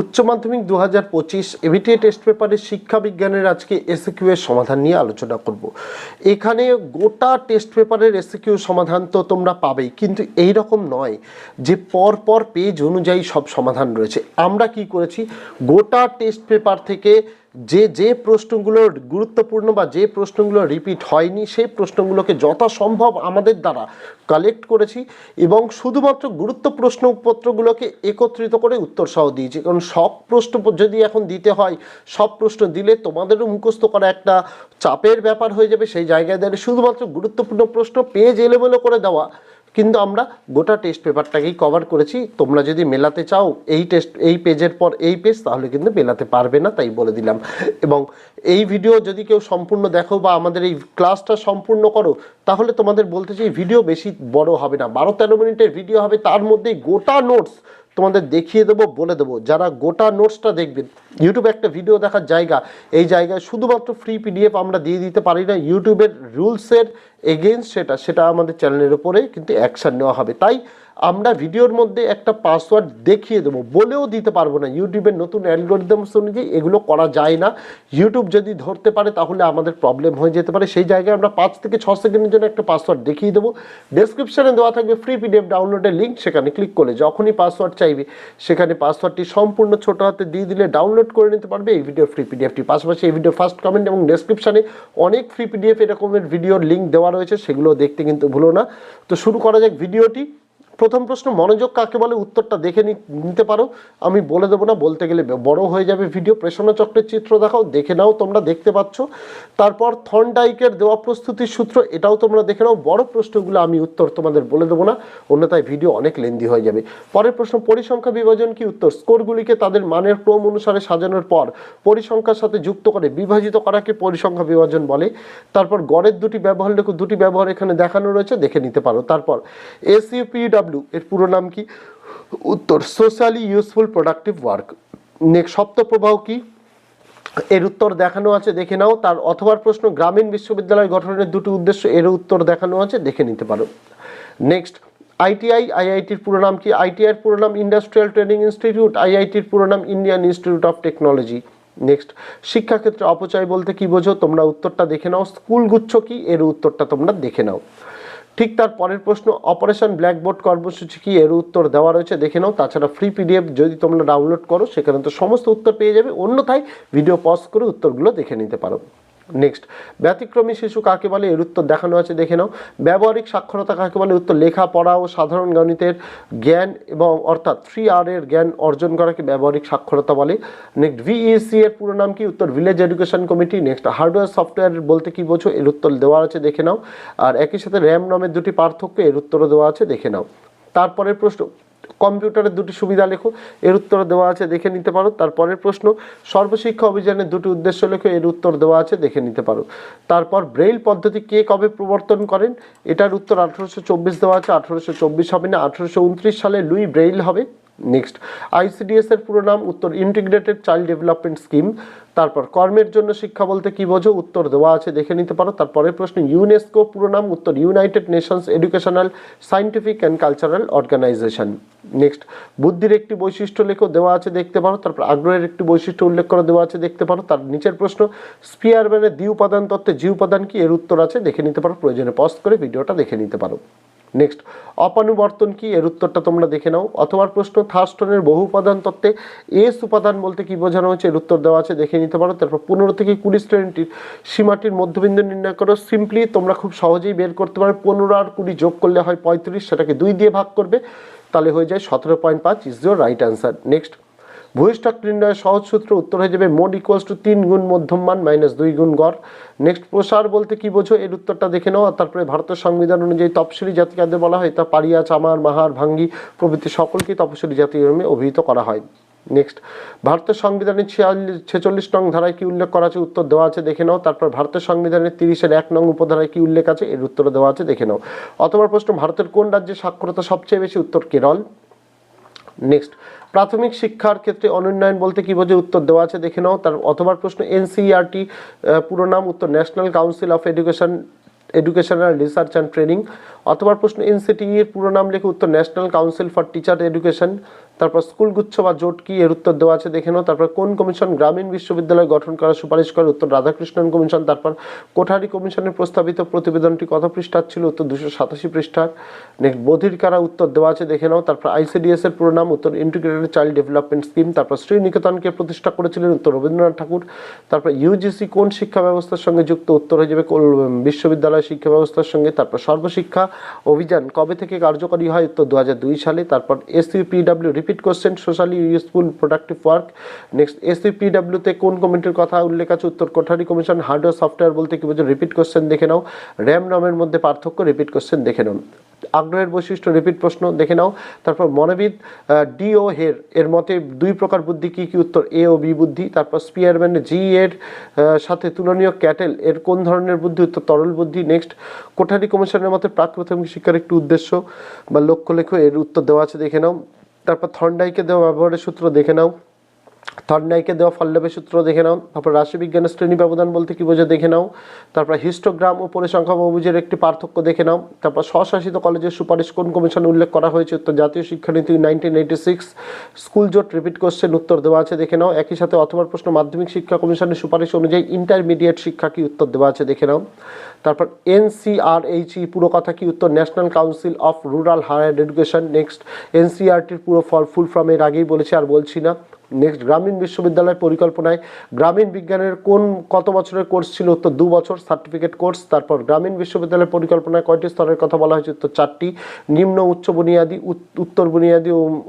উচ্চ মাধ্যমিক দু হাজার পঁচিশ এভিটিএ টেস্ট পেপারের শিক্ষা বিজ্ঞানের আজকে এসিকিউ এর সমাধান নিয়ে আলোচনা করব। এখানে গোটা টেস্ট পেপারের এসিকিউ সমাধান তো তোমরা পাবেই, কিন্তু এই রকম নয় যে পর পর পেজ অনুযায়ী সব সমাধান রয়েছে। আমরা কি করেছি? গোটা টেস্ট পেপার থেকে যে যে প্রশ্নগুলো গুরুত্বপূর্ণ বা যে প্রশ্নগুলো রিপিট হয়নি, সেই প্রশ্নগুলোকে যথাসম্ভব আমাদের দ্বারা কালেক্ট করেছি এবং শুধুমাত্র গুরুত্ব প্রশ্নপত্রগুলোকে একত্রিত করে উত্তর সহ দিয়েছি। কারণ সব প্রশ্ন যদি এখন দিতে হয়, সব প্রশ্ন দিলে তোমাদেরও মুখস্থ করা একটা চাপের ব্যাপার হয়ে যাবে। সেই জায়গায় দাঁড়িয়ে শুধুমাত্র গুরুত্বপূর্ণ প্রশ্ন পেজ এলোমেলো করে দেওয়া। কিন্তু আমরা গোটা টেস্ট পেপারটাকেই কভার করেছি। তোমরা যদি মেলাতে চাও, এই টেস্ট এই পেজের পর এই পেজ তাহলে কিন্তু মেলাতে পারবে না, তাই বলে দিলাম। এবং এই ভিডিও যদি কেউ সম্পূর্ণ দেখো বা আমাদের এই ক্লাসটা সম্পূর্ণ করো, তাহলে তোমাদের বলতে চাই ভিডিও বেশি বড় হবে না। বারো তেরো মিনিটের ভিডিও হবে, তার মধ্যে গোটা নোটস তোমাদের দেখিয়ে দেবো, বলে দেবো। যারা গোটা নোটসটা দেখবেন ইউটিউবে একটা ভিডিও দেখার জায়গা, এই জায়গায় শুধুমাত্র ফ্রি পিডিএফ আমরা দিয়ে দিতে পারি না ইউটিউবের রুলসের এগেনস্ট সেটা সেটা আমাদের চ্যানেলের উপরে কিন্তু অ্যাকশান নেওয়া হবে। তাই আমরা ভিডিওর মধ্যে একটা পাসওয়ার্ড দেখিয়ে দেবো, বলেও দিতে পারব না। ইউটিউবের নতুন অ্যালগোরিদমস অনুযায়ী এগুলো করা যায় না। ইউটিউব যদি ধরতে পারে, তাহলে আমাদের প্রবলেম হয়ে যেতে পারে। সেই জায়গায় আমরা পাঁচ থেকে ছ সেকেন্ডের জন্য একটা পাসওয়ার্ড দেখিয়ে দেবো। ডেসক্রিপশনে দেওয়া থাকবে ফ্রি পিডিএফ ডাউনলোডের লিঙ্ক সেখানে ক্লিক করলে যখনই পাসওয়ার্ড চাইবে, সেখানে পাসওয়ার্ডটি সম্পূর্ণ ছোট হাতে দিয়ে দিলে ডাউনলোড করে নিতে পারবে এই ভিডিওর ফ্রি পিডিএফটি পাশাপাশি এই ভিডিও ফার্স্ট কমেন্ট এবং ডেসক্রিপশনে অনেক ফ্রি পিডিএফ এরকমের ভিডিওর লিঙ্ক দেওয়া রয়েছে সেগুলো দেখতে কিন্তু ভুলো না। তো শুরু করা যাক ভিডিওটি। প্রথম প্রশ্ন, মনোযোগ কাকে বলে? উত্তরটা দেখে নিতে পারো। আমি বলে দেবো না, বলতে গেলে বড় হয়ে যাবে ভিডিও। প্রেষণ চক্রের চিত্র দেখাও, দেখে নাও তোমরা, দেখতে পাচ্ছ। তারপর থর্নডাইকের দেওয়া প্রস্তুতির সূত্র, এটাও তোমরা দেখে নাও। বড় প্রশ্নগুলো আমি উত্তর তোমাদের বলে দেবো না, অন্যথায় ভিডিও অনেক লেন্দি হয়ে যাবে। পরের প্রশ্ন, পরিসংখ্যা বিভাজন কি উত্তর? স্কোরগুলিকে তাদের মানের ক্রম অনুসারে সাজানোর পর, পরিসংখ্যার সাথে যুক্ত করে বিভাজিত করাকে পরিসংখ্যা বিভাজন বলে। তারপর গড়ের দুটি ব্যবহার দুটি ব্যবহার এখানে দেখানো রয়েছে, দেখে নিতে পারো। তারপর এসইউপিডাব্লিউ এর পুরো নাম কি? উত্তর socially useful productive work next, সপ্তপ্রবাহ কি? এর উত্তর দেখানো আছে, দেখে নাও। তার অথবার প্রশ্ন, গ্রামীণ বিশ্ববিদ্যালয় গঠনের দুটি উদ্দেশ্য, এর উত্তর দেখানো আছে, দেখে নিতে পারো। নেক্সট আইটিআই আইআইটির পুরো নাম কি? আইটিআইয়ের পুরো নাম ইন্ডাস্ট্রিয়াল ট্রেনিং ইনস্টিটিউট আইআইটির পুরো নাম Indian institute of technology next, শিক্ষাক্ষেত্রে অপচয় বলতে কি বোঝো? তোমরা উত্তরটা দেখে নাও। স্কুলগুচ্ছ কি? এর উত্তরটা তোমরা দেখে নাও। ঠিক তার পরের প্রশ্ন অপারেশন ব্ল্যাকবোর্ড কর্মসূচি কি? এর উত্তর দেওয়া রয়েছে, দেখে নাও। তাছাড়া ফ্রি পিডিএফ যদি তোমরা ডাউনলোড করো, সেখানে তো সমস্ত উত্তর পেয়ে যাবে। অন্যথায় ভিডিও পজ করে উত্তরগুলো দেখে নিতে পারো। নেক্সট ব্যতিক্রমী শিশু কাকে বলে? এর উত্তর দেখানো আছে, দেখে নাও। ব্যবহারিক সাক্ষরতা কাকে বলে? উত্তর লেখা, পড়া ও সাধারণ গণিতের জ্ঞান এবং অর্থাৎ থ্রি আর এর জ্ঞান অর্জন করাকে ব্যবহারিক সাক্ষরতা বলে। নেক্সট ভিইসি এর পুরো নাম কি? উত্তর village education committee next hardware software বলতে কি বোঝো? এর উত্তর দেওয়া আছে, দেখে নাও। আর একই সাথে র্যাম নামের দুটি পার্থক্য, এর উত্তরও দেওয়া আছে, দেখে নাও। তারপরের প্রশ্ন কম্পিউটারের দুটি সুবিধা লেখো, এর উত্তর দেওয়া আছে দেখে নিতে পারো। তারপরের প্রশ্ন, সর্বশিক্ষা অভিযানের দুটি উদ্দেশ্য লেখো, এর উত্তর দেওয়া আছে দেখে নিতে পারো। তারপর ব্রেইল পদ্ধতি কে কবে প্রবর্তন করেন? এটার উত্তর আঠারোশো চব্বিশ দেওয়া আছে, আঠারোশো চব্বিশ হবে না, আঠারোশো উনত্রিশ সালে লুই ব্রেইল হবে। নেক্সট, আইসিডিএস এর পুরো নাম, উত্তর ইন্টিগ্রেটেড চাইল্ড ডেভেলপমেন্ট স্কিম তারপর কর্মের জন্য শিক্ষা বলতে কি বোঝো? উত্তর দেওয়া আছে, দেখে নিতে পারো। তারপরের প্রশ্ন, ইউনেস্কো পুরো নাম, উত্তর, United Nations educational scientific and cultural organisation. Next, বুদ্ধির একটি বৈশিষ্ট্য লেখো, দেওয়া আছে, দেখতে পারো। তারপর আগ্রহের একটি বৈশিষ্ট্য উল্লেখ করে, দেওয়া আছে, দেখতে পারো। তার নিচের প্রশ্ন, স্পিয়ারম্যানের দ্বি উপাদান তত্ত্বে জি উপাদান কি? এর উত্তর আছে, দেখে নিতে পারো। প্রয়োজনে পজ করে ভিডিওটা দেখে নিতে পারো। নেক্সট অপানুবর্তন কি? এর উত্তরটা তোমরা দেখে নাও। অথবা প্রশ্ন থার্স্টনের বহু উপাদান তত্ত্বে এস উপাদান বলতে কি বোঝানো হয়েছে? এর উত্তর দেওয়া আছে, দেখে নিতে পারো। তারপর পনেরো থেকে কুড়ি শ্রেণীটির সীমাটির মধ্যবিন্দু নির্ণয় করো। সিম্পলি তোমরা খুব সহজেই বের করতে পারো। পনেরো আর কুড়ি যোগ করলে হয় পঁয়ত্রিশ, সেটাকে দুই দিয়ে ভাগ করবে। তাহলে হয়ে যায় সতেরো পয়েন্ট পাঁচ is your right answer next ভূমিষ্ঠক নির্ণয়ের সহজ সূত্র উত্তর হয়ে যাবে মোড ইকুয়ালস টু তিন গুণ মধ্যম মান মাইনাস দুই গুণ গড়। নেক্সট প্রসার বলতে কি বোঝো? এর উত্তরটা দেখে নাও। তারপরে ভারতের সংবিধান অনুযায়ী তপশিলি জাতি কাদের বলা হয়? তা পারিয়া চামার মাহার, ভাঙ্গি প্রভৃতি সকলকে তপশিলি জাতি নামে অভিহিত করা হয়। নেক্সট ভারতের সংবিধানের ছেচল্লিশ নং ধারায় কি উল্লেখ করা আছে? উত্তর দেওয়া আছে, দেখে নাও। তারপর ভারতের সংবিধানের তিরিশের এক নং উপধারায় কি উল্লেখ আছে? এর উত্তর দেওয়া আছে, দেখে নাও। অথবা প্রশ্ন, ভারতের কোন রাজ্যে সাক্ষরতা সবচেয়ে বেশি? উত্তর কেরল। নেক্সট প্রাথমিক শিক্ষার ক্ষেত্রে অনুন্নয়ন বলতে কী বোঝে? উত্তর দেওয়া আছে, দেখে নাও। তার অথবা প্রশ্ন এনসিইআরটি পুরো নাম উত্তর national council of education educational research and training অথবা প্রশ্ন এনসিটি এর পুরো নাম লিখে উত্তর national council for teacher education তারপর স্কুল গুচ্ছ বা জোট কি এর উত্তর দেওয়া আছে দেখে নাও। তারপর কোন কমিশন গ্রামীণ বিশ্ববিদ্যালয় গঠন করার সুপারিশ করে? উত্তর, রাধাকৃষ্ণন কমিশন। তারপর কোঠারি কমিশনের প্রস্তাবিত প্রতিবেদনটি কত পৃষ্ঠার ছিল? উত্তর, দুশো সাতাশি পৃষ্ঠার। নেক্সট বধির কারা উত্তর দেওয়া আছে দেখে নাও। তারপর আইসিডিএস এর পুরো নাম, উত্তর ইন্টিগ্রেটেড চাইল্ড ডেভেলপমেন্ট স্কিম তারপর শ্রীনিকেতনকে প্রতিষ্ঠা করেছিলেন উত্তর, রবীন্দ্রনাথ ঠাকুর। তারপর ইউজিসি কোন শিক্ষা ব্যবস্থার সঙ্গে যুক্ত? উত্তর হয়ে যাবে বিশ্ববিদ্যালয় শিক্ষা ব্যবস্থার সঙ্গে। তারপর সর্বশিক্ষা অভিযান কবে থেকে কার্যকরী হয় তো দু হাজার দুই সালে, তারপর SEPW repeat question socially useful productive work next এসইপিডাব্লিউতে কোন কমিটির কথা উল্লেখ আছে? উত্তর, কোঠারি কমিশন হার্ডওয়্যার সফটওয়্যার বলতে কি বোঝো রিপিট কোশ্চেন দেখে নাও। র্যাম রমের মধ্যে পার্থক্য রিপিট কোশ্চেন দেখে নাও। আগ্রহের বৈশিষ্ট্য রিপিট প্রশ্ন দেখে নাও। তারপর মনোবিদ ডি ও হের, এর মতে দুই প্রকার বুদ্ধি, কি কি উত্তর? এ ও বি বুদ্ধি। তারপর স্পিয়ারম্যান, জি এর সাথে তুলনীয় ক্যাটেল, এর কোন ধরনের বুদ্ধি উত্তর? তরল বুদ্ধি। নেক্সট কোঠারি কমিশনের মতে প্রাক প্রাথমিক শিক্ষার একটি উদ্দেশ্য বা লক্ষ্য লেখো, এর উত্তর দেওয়া আছে, দেখে নাও। তারপর থর্নডাইকে দেওয়া ব্যবহারের সূত্র দেখে নাও। থর্নডাইকে দেওয়া ফল্লবের সূত্র দেখে নাও। তারপর রাশিবিজ্ঞানের শ্রেণি ব্যবধান বলতে কি বোঝে দেখে নাও। তারপর হিস্টোগ্রাম ও পরিসংখ্যা বহুভুজের একটি পার্থক্য দেখে নাও। তারপর স্বশাসিত কলেজের সুপারিশ কোন কমিশন উল্লেখ করা হয়েছে? উত্তর, জাতীয় শিক্ষানীতি নাইনটিন এইটি সিক্স স্কুল জোট রিপিট কোশ্চেন উত্তর দেওয়া আছে দেখে নাও। একই সাথে অথবা প্রশ্ন, মাধ্যমিক শিক্ষা কমিশনের সুপারিশ অনুযায়ী ইন্টারমিডিয়েট শিক্ষা কি উত্তর দেওয়া আছে দেখে নাও। তারপর এনসিআরএইচই পুরো কথা কি উত্তর? National council of rural higher education next এনসিআরটির পুরো ফল ফুল ফর্ম এর আগেই বলেছি, আর বলছি না। নেক্সট গ্রামীণ বিশ্ববিদ্যালয় পরিকল্পনায় গ্রামীণ বিজ্ঞানের কোন কত বছরের কোর্স ছিল? উত্তর দু বছর, সার্টিফিকেট কোর্স, তারপর গ্রামীণ বিশ্ববিদ্যালয় পরিকল্পনায় কয়টি স্তরের কথা বলা হয়েছে? উত্তর চারটি, নিম্ন, উচ্চ বুনিয়াদী, উত- উত্তর বুনিয়াদী ও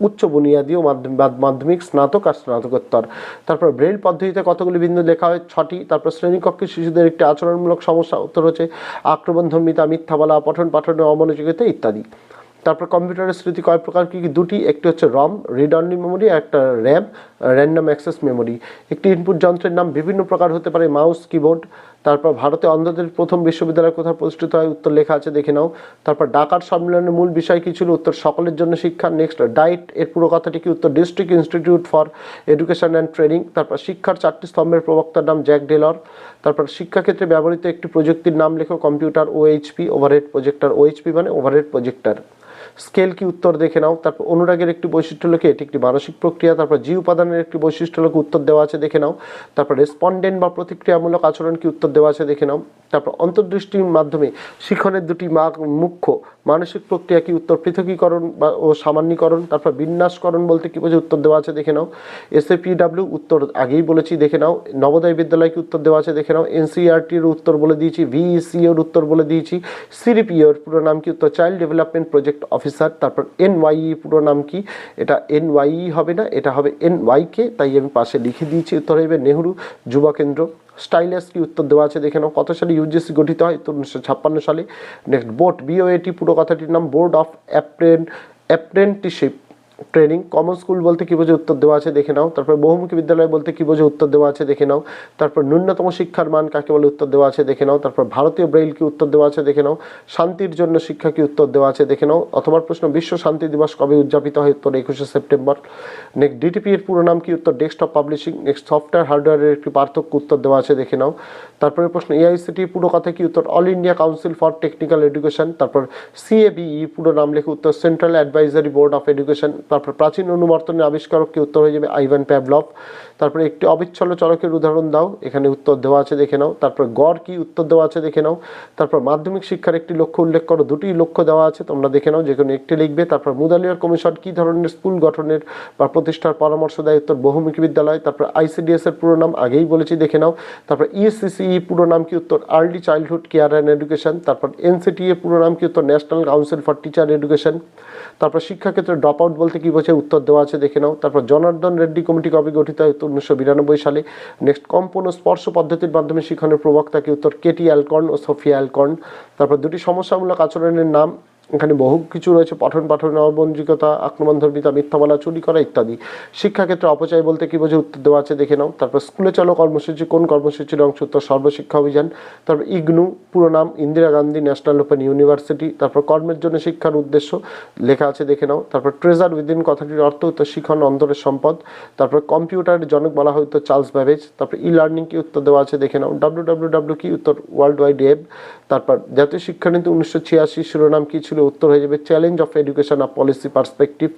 উচ্চ বুনিয়াদী ও মাধ্যমিক, স্নাতক আর স্নাতকোত্তর। তারপর ব্রেল পদ্ধতিতে কতগুলি বিন্দু লেখা হয়? ছটি। তারপর শ্রেণীকক্ষে শিশুদের একটি আচরণমূলক সমস্যা, উত্তর হচ্ছে আক্রমণ ধর্মিতা মিথ্যা বলা পঠন পাঠনে অমনোযোগিতা ইত্যাদি। তারপর কম্পিউটারের স্মৃতি কয় প্রকার? কি কি? দুটি, একটি হচ্ছে রম রিড অনলি মেমোরি একটা র্যাম র্যান্ডম অ্যাক্সেস মেমোরি একটি ইনপুট যন্ত্রের নাম বিভিন্ন প্রকার হতে পারে মাউস কিবোর্ড তারপর ভারতে অন্ধদের প্রথম বিশ্ববিদ্যালয় কোথায় প্রতিষ্ঠিত হয়? উত্তর লেখা আছে, দেখে নাও। তারপর ডাকার সম্মেলনের মূল বিষয় কি ছিল? উত্তর, সকলের জন্য শিক্ষা। নেক্সট ডাইট। এর পুরো কথাটি কি? উত্তর district institute for education and training তারপর শিক্ষার চারটি স্তম্ভের প্রবক্তার নাম জ্যাক ডেলর। তারপর শিক্ষাক্ষেত্রে ব্যবহৃত একটি প্রযুক্তির নাম লেখো computer OHP overhead projector OHP মানে ওভারহেড প্রজেক্টর স্কেল কি উত্তর দেখে নাও। তারপর অনুরাগের একটি বৈশিষ্ট্য লোকে এটি একটি মানসিক প্রক্রিয়া। তারপর জি উপাদানের একটি বৈশিষ্ট্য লোকে উত্তর দেওয়া আছে, দেখে নাও। তারপর রেসপন্ডেন্ট বা প্রতিক্রিয়ামূলক আচরণ কি উত্তর দেওয়া আছে, দেখে নাও। তারপর অন্তর্দৃষ্টির মাধ্যমে শিখনের দুটি মুখ্য। মানসিক প্রক্রিয়া কি উত্তর? পৃথকীকরণ বা ও সামান্যীকরণ। তারপর বিন্যাসকরণ বলতে কি বোঝে উত্তর দেওয়া আছে, দেখে নাও। এসএপিডাব্লিউ উত্তর আগেই বলেছি, দেখে নাও। নবোদয় বিদ্যালয় কি উত্তর দেওয়া আছে, দেখে নাও। এনসিআরটির উত্তর বলে দিয়েছি ভিইসি এর উত্তর বলে দিয়েছি। সিডিপিও এর পুরো নাম কি উত্তর? চাইল্ড ডেভেলপমেন্ট প্রজেক্ট অফিসার, তারপর এনওয়াইই পুরো নাম কি? এটা এনওয়াইই হবে না, এটা হবে এনওয়াইকে তাই আমি পাশে লিখে দিয়েছি উত্তর হবে নেহরু যুব কেন্দ্র। স্টাইলাস কি উত্তর দেওয়া আছে দেখে নাও, কত সালে ইউজিসি গঠিত হয়? তো উনিশশো ছাপ্পান্ন সালে। নেক্সট বোর্ড বিওএটি পুরো কথাটির নাম বোর্ড অফ অ্যাপ্রেন অ্যাপ্রেন্টিসশিপ ট্রেনিং। কমন স্কুল বলতে কি বোঝে উত্তর দেওয়া আছে দেখে নাও। তারপর বহুমুখী বিদ্যালয় বলতে কি বোঝে উত্তর দেওয়া আছে দেখে নাও। তারপর ন্যূনতম শিক্ষার মান কাকে বলে উত্তর দেওয়া আছে দেখে নাও। তারপর ভারতীয় ব্রেইল কি উত্তর দেওয়া আছে দেখে নাও। শান্তির জন্য শিক্ষা কি উত্তর দেওয়া আছে দেখে নাও। অথবা প্রশ্ন, বিশ্ব শান্তি দিবস কবে উদযাপিত হয়? উত্তর একুশে সেপ্টেম্বর। নেক্সট ডিটিপি এর পুরো নাম কি? উত্তর ডেস্কটপ পাবলিশিং নেক্সট সফটওয়্যার হার্ডওয়্যারের একটি পার্থক্য উত্তর দেওয়া আছে দেখে নাও। তারপরে প্রশ্ন এআইসিটি পুরো কথা কি? উত্তর all India council for technical education তারপর সিএবিই পুরো নাম লেখে উত্তর central advisory board of education তারপর প্রাচীন অনুবর্তনের আবিষ্কারক কি উত্তর হয়ে যাবে আইভান প্যাভলভ। তারপরে একটি অবিচ্ছন্ন চলকের উদাহরণ দাও, এখানে উত্তর দেওয়া আছে, দেখে নাও। তারপর গড় কি, উত্তর দেওয়া আছে, দেখে নাও। তারপর মাধ্যমিক শিক্ষার একটি লক্ষ্য উল্লেখ করো, দুটি লক্ষ্য দেওয়া আছে, তোমরা দেখে নাও যে কোনো একটি লিখবে। তারপর মুদালিয়ার কমিশন কি ধরনের স্কুল গঠনের বা প্রতিষ্ঠার পরামর্শ দেয়? উত্তর, বহুমুখী বিদ্যালয়। তারপর আইসিডিএস এর পুরো নাম আগেই বলেছি, দেখে নাও। তারপর ইএসসিসি পুরো নাম কি? উত্তর, early childhood care and education. তারপর এনসিটি এর পুরো নাম কি? উত্তর, national council for teacher education. তারপর শিক্ষাক্ষেত্রে ড্রপ আউট বলতে কি বোঝে উত্তর দেওয়া আছে দেখে নাও। তারপর জনার্দন রেড্ডি কমিটি কবে গঠিত হয়? উনিশশো বিরানব্বই সালে। নেক্সট, কম্পন ও স্পর্শ পদ্ধতির মাধ্যমে শিক্ষণের প্রবক্তা কি উত্তর কেটি অ্যালকর্ন ও সোফিয়া অ্যালকর্ন। তারপর দুটি সমস্যামূলক আচরণের নাম এখানে বহু কিছু রয়েছে, পঠন পাঠন নবঞ্জিকতা আক্রমণ ধর্মিতা, মিথ্যা বলা, চুরি করা ইত্যাদি। শিক্ষাক্ষেত্রে অপচয় বলতে কি বোঝে উত্তর দেওয়া আছে, দেখে নাও। তারপর স্কুলে চলো কর্মসূচি, কোন কর্মসূচির অংশ? উত্তর, সর্বশিক্ষা অভিযান। তারপর ইগনু, পুরো নাম Indira Gandhi national open university. তারপর কর্মের জন্য শিক্ষার উদ্দেশ্য, লেখা আছে, দেখে নাও। তারপর ট্রেজার উইদিন কথাটির অর্থ উত্তর, শিখন, অন্তরের সম্পদ। তারপর কম্পিউটারের জনক বলা হয় উত্তর, চার্লস ব্যাবেজ। তারপর ই লার্নিং কি উত্তর দেওয়া আছে, দেখে নাও। ডাব্লিউ ডাব্লিউ ডাব্লিউ কি উত্তর ওয়ার্ল্ড ওয়াইড ওয়েব তারপর জাতীয় শিক্ষানীতি উনিশশো ছিয়াশি, শিরোনাম কি উত্তর হয়ে যাবে চ্যালেঞ্জ অফ এডুকেশন আর পলিসি পার্সপেক্টিভ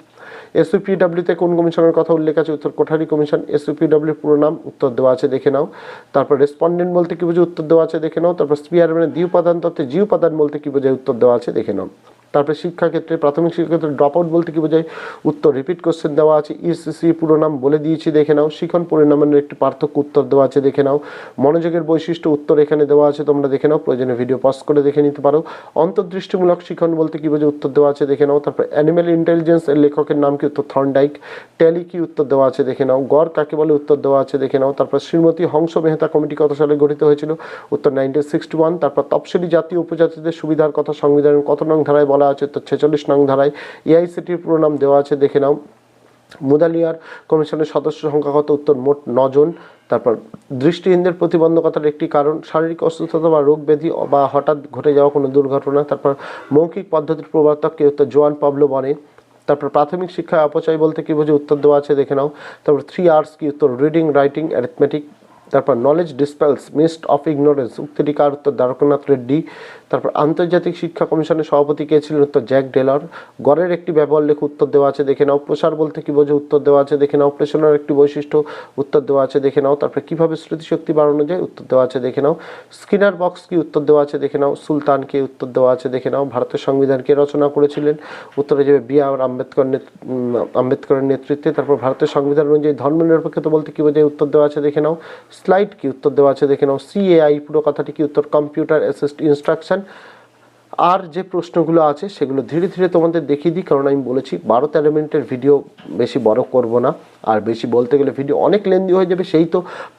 এসইপিডাব্লিউতে কোন কমিশনের কথা উল্লেখ আছে? উত্তর কোঠারি কমিশন এসইপিডাব্লিউর পুরো নাম উত্তর দেওয়া আছে, দেখে নাও। তারপর রেসপন্ডেন্ট বলতে কি বোঝে উত্তর দেওয়া আছে, দেখে নাও। তারপর স্পিয়ার মানে দ্বি উপাদান তত্ত্বে জি উপাদান বলতে কি বোঝায়? উত্তর দেওয়া আছে, দেখে নাও। তারপর শিক্ষাক্ষেত্রে, প্রাথমিক শিক্ষাক্ষেত্রে ড্রপ আউট বলতে কি বোঝায়? উত্তর রিপিট কোশ্চেন দেওয়া আছে ইসিসি পুরো নাম বলে দিয়েছি, দেখে নাও। শিখন পরিণামের একটি পার্থক্য উত্তর দেওয়া আছে, দেখে নাও। মনোযোগের বৈশিষ্ট্য উত্তর এখানে দেওয়া আছে, তোমরা দেখে নাও। প্রয়োজনে ভিডিও পজ করে দেখে নিতে পারো। অন্তর্দৃষ্টিমূলক শিখন বলতে কি বোঝায়? উত্তর দেওয়া আছে, দেখে নাও। তারপর অ্যানিম্যাল ইন্টেলিজেন্স এর লেখকের নাম কি? উত্তর থর্নডাইক। ট্যালি কি উত্তর দেওয়া আছে, দেখে নাও। গড় কাকে বলে? উত্তর দেওয়া আছে, দেখে নাও। তারপর শ্রীমতী হংস মেহতা কমিটি কত সালে গঠিত হয়েছিল? উত্তর নাইনটিন সিক্সটি ওয়ান তারপর তফসিলি জাতীয় উপজাতিদের সুবিধার কথা সংবিধানের কত নং ধারায় বলা আছে উত্তর ছেচল্লিশ নং ধারায় এআইসিটির পুরো নাম দেওয়া আছে, দেখে নাও। মুদালিয়ার কমিশনের সদস্য সংখ্যা কত উত্তর মোট নজন। তারপর, দৃষ্টিহীনদের প্রতিবন্ধকতার একটি কারণ, শারীরিক অসুস্থতা বা রোগ ব্যাধি বা হঠাৎ ঘটে যাওয়া কোনো দুর্ঘটনা। তারপর, মৌখিক পদ্ধতির প্রবর্তক কে উত্তর, জোয়ান পাবলো বনে। তারপর, প্রাথমিক শিক্ষায় অপচয় বলতে কি বোঝে উত্তর দেওয়া আছে, দেখে নাও। তারপর থ্রি আর্টস কি উত্তর রিডিং রাইটিং অ্যারিথমেটিক তারপর knowledge dispels mist of ignorance উক্তিটি কার উত্তর দ্বারকনাথ রেড্ডি। তারপর আন্তর্জাতিক শিক্ষা কমিশনের সভাপতি কে ছিলেন উত্তর জ্যাক ডেলার। গড়ের একটি ব্যবহার লেখে উত্তর দেওয়া আছে, দেখে নাও। প্রসার বলতে কি বোঝে উত্তর দেওয়া আছে, দেখে নাও। প্রেষণের একটি বৈশিষ্ট্য, উত্তর দেওয়া আছে, দেখে নাও। তারপর কীভাবে স্মৃতিশক্তি বাড়ানো যায়, উত্তর দেওয়া আছে, দেখে নাও। স্কিনার বক্স কি, উত্তর দেওয়া আছে, দেখে নাও। সুলতানকে উত্তর দেওয়া আছে, দেখে নাও। ভারতের সংবিধানকে রচনা করেছিলেন। উত্তরে যাবে বি আর আম্বেদকর আম্বেদকরের নেতৃত্বে। তারপর ভারতের সংবিধান অনুযায়ী ধর্মনিরপেক্ষতা বলতে কি বোঝায়, উত্তর দেওয়া আছে, দেখে নাও। স্লাইড কি উত্তর দেওয়া আছে দেখে নাও। সিএআই পুরো কথাটি কি উত্তর? কম্পিউটার অ্যাসিস্ট ইনস্ট্রাকশন আর যে প্রশ্নগুলো আছে সেগুলো ধীরে ধীরে তোমাদের দেখিয়ে দিই, কারণ আমি বলেছি বারো তেরো মিনিটের ভিডিও বেশি বড় করব না। আর বেশি বলতে গেলে ভিডিও অনেক লেন্দি হয়ে যাবে, সেই তো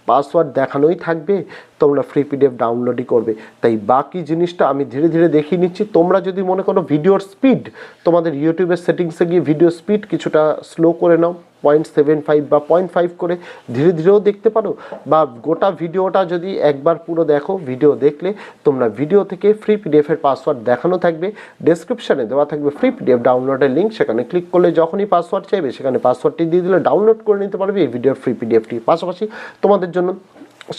পাসওয়ার্ড দেখানোই থাকবে, তোমরা ফ্রি পিডিএফ ডাউনলোডই করবে। তাই বাকি জিনিসটা আমি ধীরে ধীরে দেখিয়ে নিচ্ছি। তোমরা যদি মনে করো ভিডিওর স্পিড তোমাদের ইউটিউবের সেটিংসে গিয়ে ভিডিও স্পিড কিছুটা স্লো করে নাও। পয়েন্ট সেভেন ফাইভ বা পয়েন্ট ফাইভ করে ধীরে ধীরেও দেখতে পারো বা গোটা ভিডিওটা যদি একবার পুরো দেখো, ভিডিও দেখলে তোমরা ভিডিও থেকে ফ্রি পিডিএফের পাসওয়ার্ড দেখানো থাকবে ডেসক্রিপশানে দেওয়া থাকবে ফ্রি পিডিএফ ডাউনলোডের লিঙ্ক সেখানে ক্লিক করলে যখনই পাসওয়ার্ড চাইবে সেখানে পাসওয়ার্ডটি দিয়ে দিলে ডাউনলোড করে নিতে পারবে এই ভিডিওর ফ্রি পিডিএফটি পাশাপাশি তোমাদের জন্য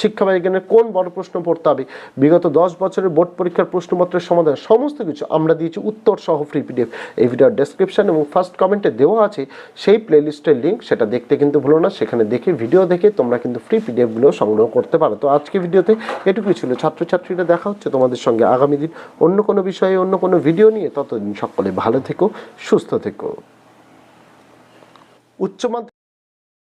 শিক্ষা বিজ্ঞানের কোন বড় প্রশ্ন পড়তে হবে? বিগত দশ বছরের বোর্ড পরীক্ষার প্রশ্নপত্রের সমাধান সমস্ত কিছু আমরা দিয়েছি উত্তর সহ ফ্রি পিডিএফ এই ভিডিওর ডেসক্রিপশন এবং ফার্স্ট কমেন্টে দেওয়া আছে, সেই প্লেলিস্টের লিঙ্ক সেটা দেখতে কিন্তু ভুলো না। সেখানে দেখে ভিডিও দেখে তোমরা কিন্তু ফ্রি পিডিএফগুলো সংগ্রহ করতে পারো। তো আজকে ভিডিওতে এটুকুই ছিল। ছাত্রছাত্রীরা দেখা হচ্ছে তোমাদের সঙ্গে আগামী দিন অন্য কোনো বিষয়ে, অন্য কোনো ভিডিও নিয়ে। ততদিন সকলে ভালো থেকো, সুস্থ থেকো। উচ্চ